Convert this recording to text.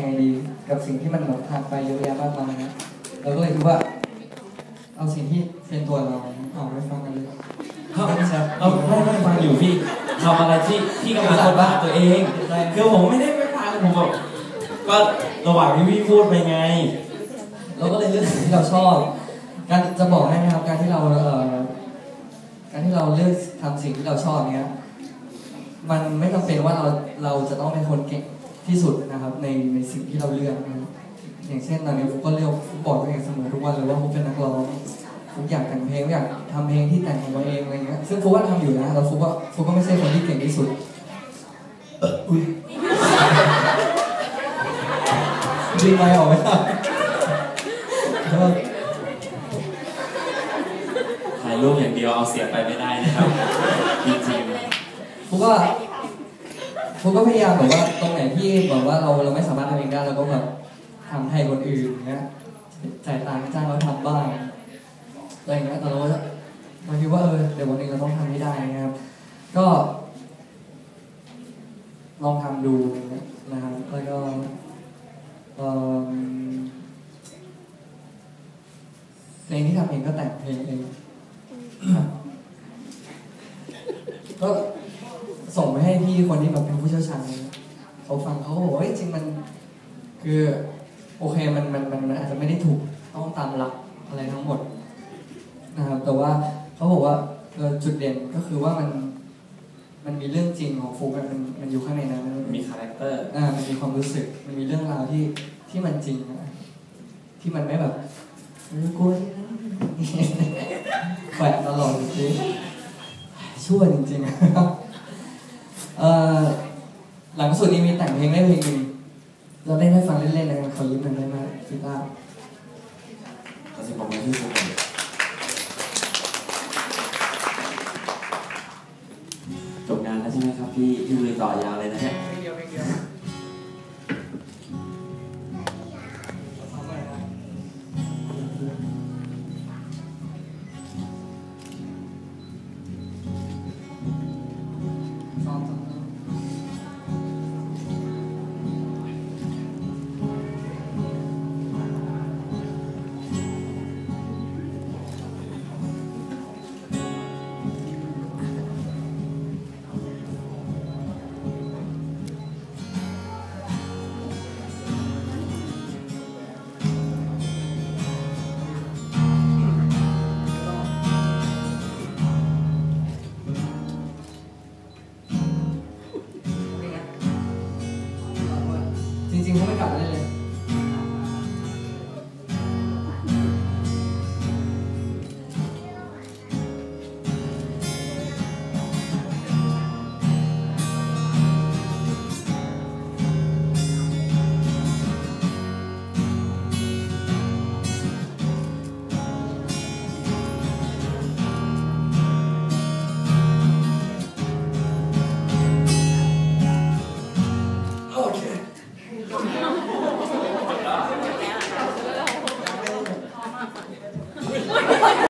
ยังไงดี กับสิ่งที่มันแบบผ่านไปเยอะแยะมากมายนะเราก็เลยคิดว่า เอาสิ่งที่เป็นตัวเราเอาไปฟังกันเลยเอาเอาไม่ไม่ฟังอยู่พี่ทำอะไรที่ที่กำลังกดบ้าตัวเองใช่คือผมไม่ได้ไปฟังผมแบบก็ระหว่างที่พี่พูดไปไง เราก็เลยเลือกสิ่งที่เราชอบ การจะบอกให้นะครับการที่เราเอ่อการที่เราเลือกทำสิ่งที่เราชอบเนี้ย มันไม่จำเป็นว่าเราเราจะต้องเป็นคนเก่ง ที่สุดนะครับ ในในสิ่งที่เราเลือกนะครับอย่างเช่นตอนนี้ผมก็เลือกฟุตบอลตัวเองเสมอทุกวันเลยว่าผมเป็นนักร้องผมอยากแต่งเพลงอยากทำเพลงที่แต่งของตัวเองอะไรเงี้ยซึ่งฟุกก็ทำอยู่นะแล้วฟุกก็ฟุกก็ไม่ใช่คนที่เก่งที่สุดเอ่ออุ้ยดึงไมค์ออกไหมครับแล้วก็ถ่ายรูปอย่างเดียวเอาเสียงไปไม่ได้นะครับจริงฟุกก็ ฟุกก็พยายามแบบว่าตรงไหนที่แบบว่าเราเราไม่สามารถทำเองได้เราก็แบบทำให้คนอื่นอย่างเงี้ยจ่ายตังค์จ้างเขาทำบ้างอะไรอย่างเงี้ยแต่เราก็เราคิดว่าเออเดี๋ยววันหนึงเราต้องทำให้ได้นะครับ ก็ ลองทำดูนะครับแล้วก็เอิ่มเพลงที่ทำเองก็แต่งเพลงเองครับก็ส่งไปให้ พี่คนที่แบบเป็นผู้เชี่ยวชาญเขาฟังเขาก็บอกว่าเฮ้ยจริงมันคือโอเคมันมันมันมันอาจจะไม่ได้ถูกต้องตามหลักอะไรทั้งหมดนะครับแต่ว่าเขาบอกว่าเออจุดเด่นก็คือว่ามันมันมีเรื่องจริงของฟุกอะมันมันอยู่ข้างในนั้นๆมีคาแรคเตอร์อ่ามันมีความรู้สึกมันมีเรื่องราวที่ที่มันจริงอะที่มันไม่แบบเออกลัวที่นะแขวะตลอดจริงๆชั่วจริงๆ เอ่อหลังสุดนี้มีแต่งเพลงได้เพลงหนึ่งเราเล่นให้ฟังเล่นๆนะครับขอยืมมันได้ไหมกีตาร์ขอสิบบอกมาที่สุดเลยจบงานแล้วใช่ไหมครับพี่พี่ลุยต่อยาวเลยนะฮะ